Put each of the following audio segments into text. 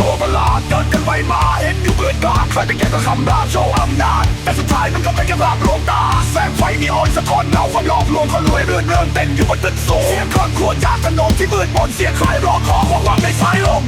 ตัวประหลาดเดินกันไปมาเห็นอยู่เบื้องกลางใครเป็นแค่ก็คำรามโชว์อำนาจแต่สุดท้ายมันก็เป็นแค่ภาพลวงตาแสงไฟมีออนสะท้อนเงาความหลอกลวงคนรวยเรื่องเริงเต้นอยู่บนตึกสูงเสียงครอบครัวจากถนนที่มืดมนเสียงใครร้องขอความหวังในสายลม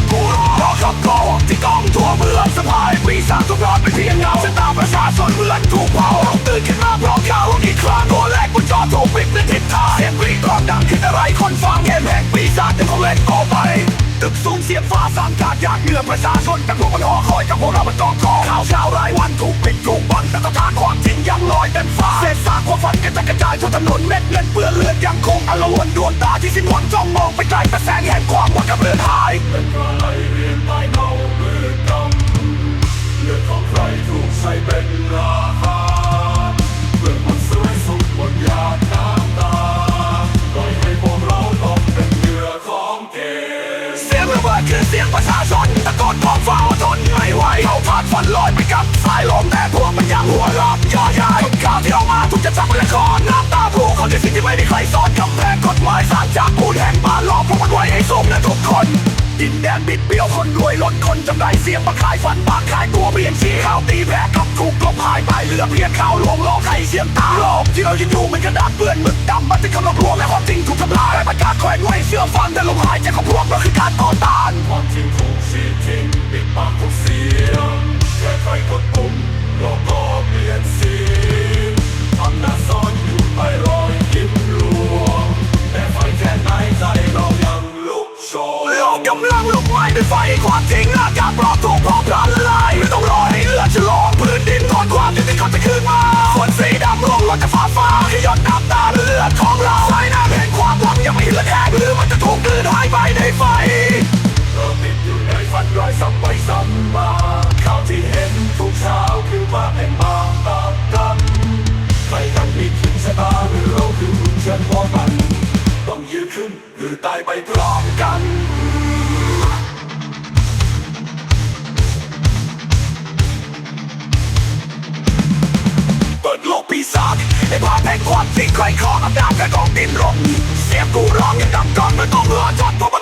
รัวเพราะคนกูรอรอขับกที่กองทั่วเมืองสะพายปีศาจทุกรอดเป็นเพียงเงาชะตาประชาชนเหมือนถูกเผาตื่นขึ้นมาเพราะข่าวอีกครั้งตัวแรกบนจอถูกปิดในทิศทางเสียงกรีดกรองดังขึ้นอะไรคนฟังเกมแห่งปีศาจยังคงเล่นต่อไป ตึกสูงเสียงฟ้าสางกาดยากเหงื่อประชาชนแต่พวกมันหอคอยกับพวกเรามันกองกอ เลือนเลือดยังคงอลวนดวงตาที่สิ้นหวังจ้องมองไปไกลแต่แสงแห่งความหวังกับเลือนหายเป็นกระไรเรียนใต้เงามืดดำเลือดของใครถูกใช้เป็นราคาเพื่อมันสวยสุดบนยาน้ำตาปล่อยให้พวกเราต้องเป็นเหยื่อของเกมเสียงระเบิดคือเสียงประชาชนตะโกนขอฟ้าว่าทนไม่ไหวเขาผ่านฝันลอยไปกับสายลมแต่พวกมันยังหัวราะย่อใหญ่ข่าวที่ออกมาถูกจะจับเป็นละคร หมายสารจากผู้แห่งบ้านหลอกพราะมันไว้ให้สมและทุกคน ดินแดนบิดเบี้ยวคนรวยล้นคนจำได้เสียงมาขายฝันบากขายตัวเปลี่ยนชีข่าวตีแพ้กับถูกกลบหายไปเหลือเพียงข่าวลวงหลอกให้เสียงตาโลกที่เรายืนอยู่มันกระดาษเปื้อนมึกดำมันเป็นคำหลอกลวงและความจริงถูกทำลายประกาศแขวนไว้เชื่อฟังแต่ลมหายใจของพวกเราคือการต่อ ด้วยไฟความจริงอากาศปลอมถูกพร้อมพลันละลายไม่ต้องรอให้เลือดฉลองพื้นดินทนความยุติธรรมจะคืนมาฝนสีดำร่วงหล่นจากฟ้าฟ้าที่หยดน้ำตาเลือดของเราสายน้ำแห่งความหวังยังไม่เหือดแห้งหรือมันจะถูกกลืนหายไปในไฟเราติดอยู่ในฝันร้ายซ้ำไปซ้ำมาข่าวที่เห็นทุกเช้าคือมาเป็นบางตากันใครกันมีถึงชะตาหรือเราคือหุ่นเชิญพวกมันต้องยืนขึ้นหรือตายไปพร้อมกัน งความที่ใครคออำนาจและกองดินรบเสียงกูร้องยังดังกองเมื่อต้องเหือจอดพวกมันลอย